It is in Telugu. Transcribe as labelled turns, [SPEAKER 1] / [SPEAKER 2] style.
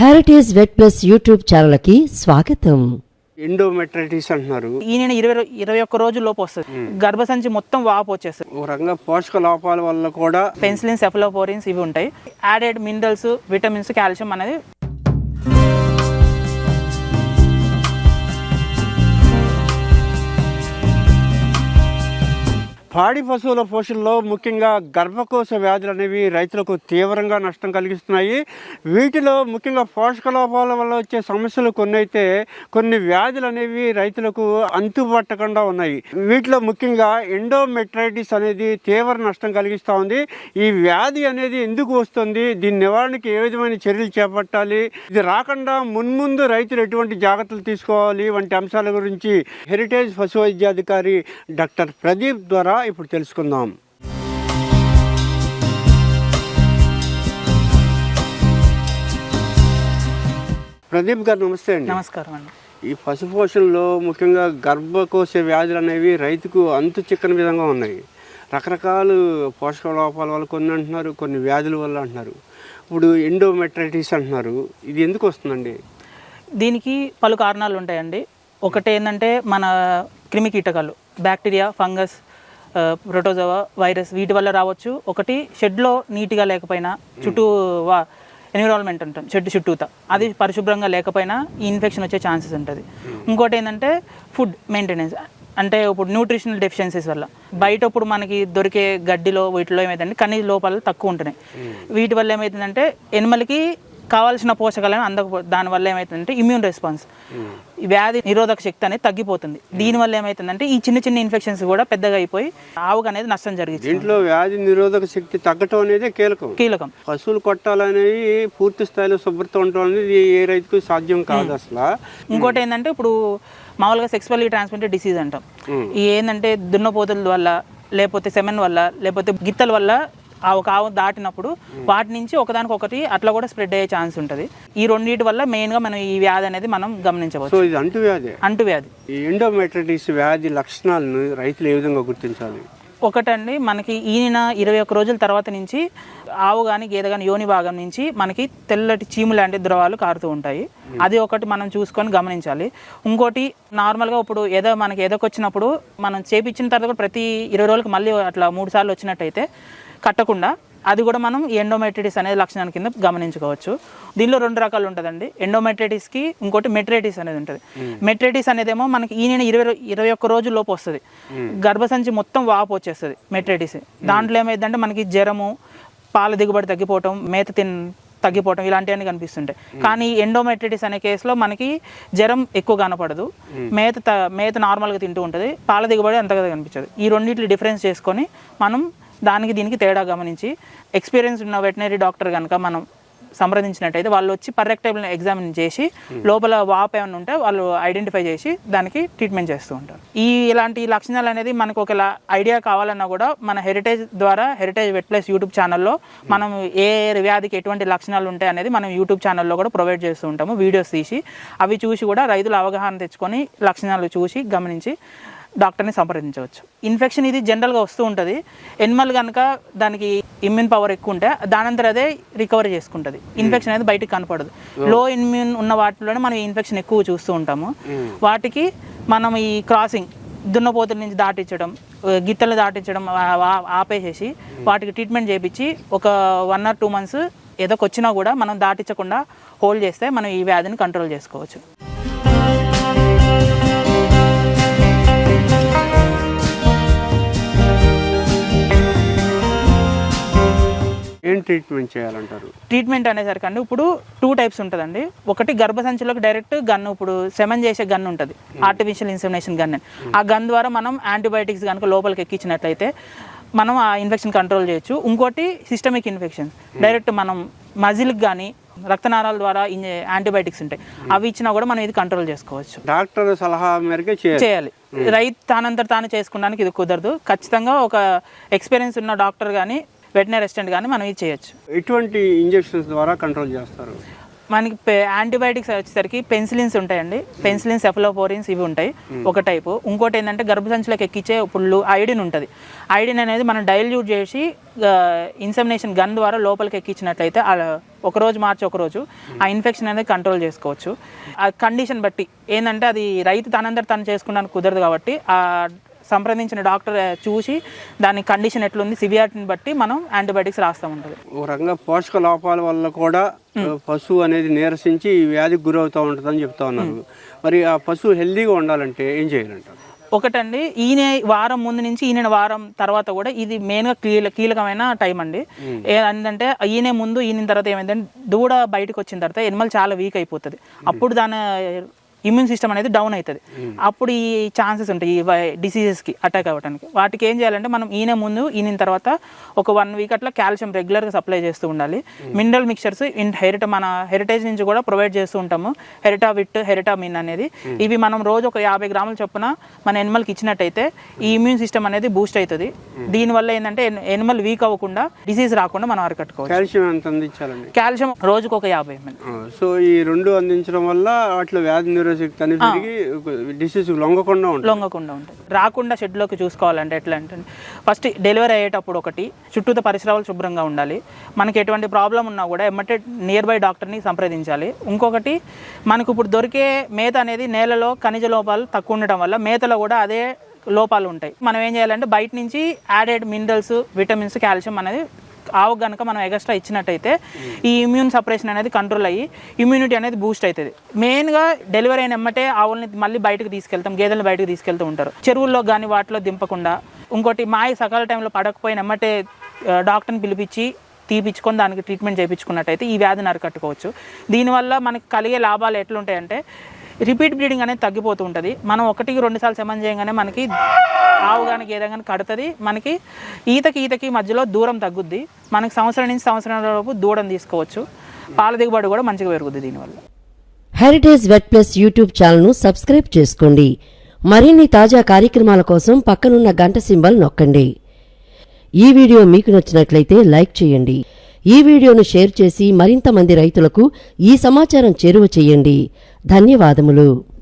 [SPEAKER 1] హెరిటేజ్ వెట్ ప్లస్ యూట్యూబ్ ఛానల్కి స్వాగతం.
[SPEAKER 2] ఎండోమెట్రైటిస్ అంటున్నారు.
[SPEAKER 3] ఈయన ఇరవై ఇరవై ఒక్క రోజు లోపు వస్తుంది. గర్భసంచి మొత్తం వాపు వచ్చేస్తుంది.
[SPEAKER 2] ఒక రకంగా పోషక లోపాల వల్ల కూడా
[SPEAKER 3] పెన్సిలిన్ సెఫలోపోరిన్స్ ఇవి ఉంటాయి. యాడెడ్ మినరల్స్ విటమిన్స్ కాల్షియం అనేది
[SPEAKER 2] పాడి పశువుల పోషణలో ముఖ్యంగా గర్భకోశ వ్యాధులు అనేవి రైతులకు తీవ్రంగా నష్టం కలిగిస్తున్నాయి. వీటిలో ముఖ్యంగా పోషక లోపాల వల్ల వచ్చే సమస్యలు కొన్ని అయితే కొన్ని వ్యాధులు అనేవి రైతులకు అంతుపట్టకుండా ఉన్నాయి. వీటిలో ముఖ్యంగా ఎండోమెట్రైటిస్ అనేది తీవ్ర నష్టం కలిగిస్తూ ఉంది. ఈ వ్యాధి అనేది ఎందుకు వస్తుంది? దీని నివారణకి ఏ విధమైన చర్యలు చేపట్టాలి? ఇది రాకుండా మున్ముందు రైతులు ఎటువంటి జాగ్రత్తలు తీసుకోవాలి? వంటి అంశాల గురించి హెరిటేజ్ పశు వైద్యాధికారి డాక్టర్ ప్రదీప్ ద్వారా ఇప్పుడు తెలుసుకుందాం. ప్రదీప్ గారు నమస్తే అండి.
[SPEAKER 3] నమస్కారం అండి.
[SPEAKER 2] ఈ పశు పోషణలో ముఖ్యంగా గర్భకోశ వ్యాధులు అనేవి రైతుకు అంతు చిక్కని విధంగా ఉన్నాయి. రకరకాల పోషక లోపాల వల్ల కొన్ని అంటున్నారు కొన్ని వ్యాధుల వల్ల అంటున్నారు. ఇప్పుడు ఎండోమెట్రైటిస్ అంటున్నారు. ఇది ఎందుకు వస్తుందండి?
[SPEAKER 3] దీనికి పలు కారణాలు ఉంటాయండి. ఒకటి ఏంటంటే మన క్రిమి కీటకాలు బ్యాక్టీరియా ఫంగస్ ప్రోటోజోవా వైరస్ వీటి వల్ల రావచ్చు. ఒకటి షెడ్లో నీట్గా లేకపోయినా చుట్టూ వా ఎన్విరాన్మెంట్ ఉంటుంది షెడ్ చుట్టూత. అది పరిశుభ్రంగా లేకపోయినా ఈ ఇన్ఫెక్షన్ వచ్చే ఛాన్సెస్ ఉంటుంది. ఇంకోటి ఏంటంటే ఫుడ్ మెయింటెనెన్స్ అంటే ఇప్పుడు న్యూట్రిషనల్ డెఫిషియన్సీస్ వల్ల. బయట ఇప్పుడు మనకి దొరికే గడ్డిలో వీటిలో ఏమైందంటే ఖనిజ లోపాలు తక్కువ ఉంటున్నాయి. వీటి వల్ల ఏమవుతుందంటే ఎనిమలకి కావాల్సిన పోషకాలను అందకపో దానివల్ల ఏమవుతుందంటే ఇమ్యూన్ రెస్పాన్స్ ఈ వ్యాధి నిరోధక శక్తి అనేది తగ్గిపోతుంది. దీనివల్ల ఏమవుతుందంటే ఈ చిన్న చిన్న ఇన్ఫెక్షన్స్ కూడా పెద్దగా అయిపోయి ఆవుకు అనేది నష్టం జరిగింది
[SPEAKER 2] దీంట్లో వ్యాధి నిరోధక శక్తి తగ్గటం అనేది కీలకం.
[SPEAKER 3] కీలకం.
[SPEAKER 2] పశువులు కొట్టాలనేవి పూర్తి స్థాయిలో శుభ్రత ఉండటం అనేది ఏ రైతుకు సాధ్యం కాదు అసలు.
[SPEAKER 3] ఇంకోటి ఏంటంటే ఇప్పుడు మామూలుగా సెక్స్వల్లీ ట్రాన్స్మిటెడ్ డిసీజ్ అంటాం ఏంటంటే దున్నపోతుల వల్ల లేకపోతే సెమెన్ వల్ల లేకపోతే గిత్తల వల్ల ఆ ఒక ఆవు దాటినప్పుడు వాటి నుంచి ఒకదానికి ఒకటి అట్లా కూడా స్ప్రెడ్ అయ్యే ఛాన్స్ ఉంటుంది. ఈ రెండింటి వల్ల మెయిన్గా మనం ఈ వ్యాధి అనేది మనం గమనించవచ్చు.
[SPEAKER 2] సో ఇది అంటువ్యాధి.
[SPEAKER 3] అంటువ్యాధి.
[SPEAKER 2] ఈ ఎండోమెట్రైటిస్ వ్యాధి లక్షణాలను రైతులు ఏ విధంగా గుర్తించాలి?
[SPEAKER 3] ఒకటండి మనకి ఈయన ఇరవై ఒక్క రోజుల తర్వాత నుంచి ఆవు కానీ గేదె కానీ యోని భాగం నుంచి మనకి తెల్లటి చీము లాంటి ద్రవాలు కారుతూ ఉంటాయి. అది ఒకటి మనం చూసుకొని గమనించాలి. ఇంకోటి నార్మల్గా ఇప్పుడు ఏదో మనకి ఎదకొచ్చినప్పుడు మనం చేపించిన తర్వాత ప్రతి ఇరవై రోజులకు మళ్ళీ అట్లా మూడు సార్లు వచ్చినట్టయితే కట్టకుండా అది కూడా మనం ఎండోమెట్రైటిస్ అనేది లక్షణాల కింద గమనించుకోవచ్చు. దీనిలో రెండు రకాలు ఉంటుందండి. ఎండోమెట్రైటిస్కి ఇంకోటి మెట్రైటిస్ అనేది ఉంటుంది. మెట్రైటిస్ అనేదేమో మనకి ఈయన ఇరవై ఇరవై ఒక్క రోజుల లోపు వస్తుంది. గర్భసంచి మొత్తం వాపు వచ్చేస్తుంది మెట్రైటిస్ దాంట్లో ఏమైందంటే మనకి జ్వరము పాల దిగుబడి తగ్గిపోవటం మేత తిన్ తగ్గిపోవటం ఇలాంటివన్నీ కనిపిస్తుంటాయి. కానీ ఎండోమెట్రైటిస్ అనే కేసులో మనకి జ్వరం ఎక్కువ కనపడదు. మేత మేత నార్మల్గా తింటూ ఉంటుంది. పాల దిగుబడి అంతగా కనిపించదు. ఈ రెండింటిని డిఫరెన్స్ చేసుకొని మనం దానికి దీనికి తేడా గమనించి ఎక్స్పీరియన్స్ ఉన్న వెటనరీ డాక్టర్ కనుక మనం సంప్రదించినట్టయితే వాళ్ళు వచ్చి పర్రెక్టబుల్ ఎగ్జామిన్ చేసి లోపల వాప్ ఏమైనా ఉంటే వాళ్ళు ఐడెంటిఫై చేసి దానికి ట్రీట్మెంట్ చేస్తూ ఉంటారు. ఈ ఇలాంటి లక్షణాలు అనేది మనకు ఒక ఐడియా కావాలన్నా కూడా మన హెరిటేజ్ ద్వారా హెరిటేజ్ వెట్ ప్లస్ యూట్యూబ్ ఛానల్లో మనం ఏ వ్యాధికి ఎటువంటి లక్షణాలు ఉంటాయి అనేది మనం యూట్యూబ్ ఛానల్లో కూడా ప్రొవైడ్ చేస్తూ ఉంటాము వీడియోస్ తీసి అవి చూసి కూడా రైతులు అవగాహన తెచ్చుకొని లక్షణాలు చూసి గమనించి డాక్టర్ని సంప్రదించవచ్చు. ఇన్ఫెక్షన్ ఇది జనరల్గా వస్తూ ఉంటుంది. ఎనిమల్ కనుక దానికి ఇమ్యూన్ పవర్ ఎక్కువ ఉంటే దానంతర అదే రికవరీ చేసుకుంటుంది. ఇన్ఫెక్షన్ అనేది బయటికి కనపడదు. లో ఇమ్యూన్ ఉన్న వాటిలోనే మనం ఇన్ఫెక్షన్ ఎక్కువ చూస్తూ ఉంటాము. వాటికి మనం ఈ క్రాసింగ్ దున్నపోతుల నుంచి దాటించడం గిత్తలు దాటించడం ఆపేసేసి వాటికి ట్రీట్మెంట్ చేయించి ఒక వన్ ఆర్ టూ మంత్స్ ఏదో వచ్చినా కూడా మనం దాటించకుండా హోల్డ్ చేస్తే మనం ఈ వ్యాధిని కంట్రోల్ చేసుకోవచ్చు.
[SPEAKER 2] ఏం ట్రీట్మెంట్ చేయాలంటారు?
[SPEAKER 3] ట్రీట్మెంట్ అనేసరికి అండి ఇప్పుడు టూ టైప్స్ ఉంటుందండి. ఒకటి గర్భసంచిలోకి డైరెక్ట్ గన్ ఇప్పుడు సెమన్ చేసే గన్ ఉంటుంది. ఆర్టిఫిషియల్ ఇన్సెమినేషన్ గన్ ఆ గన్ ద్వారా మనం యాంటీబయాటిక్స్ కనుక లోపలికి ఎక్కించినట్లయితే మనం ఆ ఇన్ఫెక్షన్ కంట్రోల్ చేయొచ్చు. ఇంకోటి సిస్టమిక్ ఇన్ఫెక్షన్ డైరెక్ట్ మనం మజిల్కి కానీ రక్తనాళాల ద్వారా యాంటీబయాటిక్స్ ఉంటాయి. అవి ఇచ్చినా కూడా మనం ఇది కంట్రోల్ చేసుకోవచ్చు.
[SPEAKER 2] డాక్టర్ సలహా మేరకే చేయాలి.
[SPEAKER 3] చేయాలి. రైతు తానంతట తాను చేసుకోవడానికి ఇది కుదరదు. ఖచ్చితంగా ఒక ఎక్స్పీరియన్స్ ఉన్న డాక్టర్ కానీ వెటనరీ అసిస్టెంట్ కానీ మనం ఇది చేయొచ్చు.
[SPEAKER 2] ఎటువంటి ఇంజెక్షన్స్ ద్వారా కంట్రోల్ చేస్తారు?
[SPEAKER 3] మనకి యాంటీబయాటిక్స్ వచ్చేసరికి పెన్సిలిన్స్ ఉంటాయండి. పెన్సిలిన్స్ సెఫలోపోరిన్స్ ఇవి ఉంటాయి ఒక టైపు. ఇంకోటి ఏంటంటే గర్భసంచిలోకి ఎక్కించే పుళ్ళు ఐడిన్ ఉంటుంది. ఐడిన్ అనేది మనం డైల్యూట్ చేసి ఇన్సమినేషన్ గన్ ద్వారా లోపలికి ఎక్కించినట్లయితే ఆ ఒక రోజు మార్చి ఒక రోజు ఆ ఇన్ఫెక్షన్ అనేది కంట్రోల్ చేసుకోవచ్చు. ఆ కండిషన్ బట్టి ఏంటంటే అది రైతు తనందర తను చేసుకున్నాను కుదరదు కాబట్టి ఆ సంప్రదించిన డాక్టర్ చూసి దాని కండిషన్ ఎట్లుంది సివియారిటీని బట్టి మనం యాంటీబయాటిక్స్ రాస్తూ ఉంటుంది
[SPEAKER 2] ఒక రకంగా పోషక లోపాల వల్ల కూడా పశువు అనేది నీరసించి ఈ వ్యాధికి గురవుతూ ఉంటుందని చెప్తా ఉన్నారు. మరి ఆ పశువు హెల్దీగా ఉండాలంటే ఏం చేయాలంటారు?
[SPEAKER 3] ఒకటండి ఈయన వారం ముందు నుంచి ఈయన వారం తర్వాత కూడా ఇది మెయిన్గా కీల కీలకమైన టైం అండి. ఏంటంటే ఈయన ముందు ఈయన తర్వాత ఏమైందంటే దూడ బయటకు వచ్చిన తర్వాత ఎనిమల్ చాలా వీక్ అయిపోతుంది. అప్పుడు దాని ఇమ్యూన్ సిస్టమ్ అనేది డౌన్ అవుతుంది. అప్పుడు ఈ ఛాన్సెస్ ఉంటాయి ఈ డిసీజెస్కి అటాక్ అవ్వడానికి వాటికి ఏం చేయాలంటే మనం ఈయన ముందు ఈయన తర్వాత ఒక వన్ వీక్ అట్లా కాల్షియం రెగ్యులర్గా సప్లై చేస్తూ ఉండాలి. మినరల్ మిక్చర్స్ ఇన్ హెరిట మన హెరిటేజ్ నుంచి కూడా ప్రొవైడ్ చేస్తూ ఉంటాము. హెరిటా విట్ హెరిటా మిన్ అనేది. ఇవి మనం రోజు ఒక యాభై గ్రాముల చొప్పున మన ఎనిమల్కి ఇచ్చినట్టయితే ఈ ఇమ్యూన్ సిస్టమ్ అనేది బూస్ట్ అవుతుంది. దీనివల్ల ఏంటంటే ఎనిమల్ వీక్ అవ్వకుండా డిసీజ్ రాకుండా మనం అరికట్టుకోవచ్చు.
[SPEAKER 2] కాల్షియం ఎంత అందించాలండి?
[SPEAKER 3] కాల్షియం రోజుకు ఒక యాభై ఎంఎల్
[SPEAKER 2] సో ఈ రెండు అందించడం వల్ల వాటిలో వ్యాధి అనేది పెరిగి డిసీజ్ లొంగకుండా ఉంటుంది.
[SPEAKER 3] లొంగకుండా ఉంటుంది. రాకుండా షెడ్లోకి చూసుకోవాలంటే ఎట్లా అంటే ఫస్ట్ డెలివరీ అయ్యేటప్పుడు ఒకటి చుట్టూత పరిసరాలు శుభ్రంగా ఉండాలి. మనకి ఎటువంటి ప్రాబ్లం ఉన్నా కూడా ఎమ్మటే నియర్ బై డాక్టర్ని సంప్రదించాలి. ఇంకొకటి మనకు ఇప్పుడు దొరికే మేత అనేది నేలలో ఖనిజ లోపాలు తక్కువ ఉండటం వల్ల మేతలో కూడా అదే లోపాలు ఉంటాయి. మనం ఏం చేయాలంటే బయట నుంచి యాడెడ్ మినరల్స్ విటమిన్స్ కాల్షియం అనేది ఆవు కనుక మనం ఎగస్ట్రా ఇచ్చినట్టయితే ఈ ఇమ్యూన్ సపరేషన్ అనేది కంట్రోల్ అయ్యి ఇమ్యూనిటీ అనేది బూస్ట్ అవుతుంది. మెయిన్గా డెలివరీ అయిన ఎమ్మటే ఆవుల్ని మళ్ళీ బయటకు తీసుకెళ్తాం గేదెలను బయటకు తీసుకెళ్తూ ఉంటారు. చెరువుల్లో కానీ వాటిలో దింపకుండా ఇంకోటి మాయ సకాల టైంలో పడకపోయిన ఎమ్మటే డాక్టర్ని పిలిపించి తీపిచ్చుకొని దానికి ట్రీట్మెంట్ చేయించుకున్నట్టయితే ఈ వ్యాధిని అరికట్టుకోవచ్చు దీనివల్ల మనకి కలిగే లాభాలు ఎట్లుంటాయంటే రిపీట్ బ్లీడింగ్ అనేది తగ్గిపోతూ ఉంటుంది. మనం ఒకటికి రెండుసార్లు సార్లు చేయగానే మనకి ఆవు కానీ గేదె కానీ కడుతుంది. మనకి ఈతకి ఈతకి మధ్యలో దూరం తగ్గుద్ది. మనకి సంవత్సరం నుంచి సంవత్సరం లోపు దూడం తీసుకోవచ్చు. పాల దిగుబడి కూడా మంచిగా పెరుగుద్ది దీనివల్ల.
[SPEAKER 1] హెరిటేజ్ వెట్ ప్లస్ యూట్యూబ్ ఛానల్ను సబ్స్క్రైబ్ చేసుకోండి. మరిన్ని తాజా కార్యక్రమాల కోసం పక్కనున్న గంట సింబల్ నొక్కండి. ఈ వీడియో మీకు నచ్చినట్లయితే లైక్ చేయండి. ఈ వీడియోను షేర్ చేసి మరింత మంది రైతులకు ఈ సమాచారం చేరువ చేయండి. ధన్యవాదములు.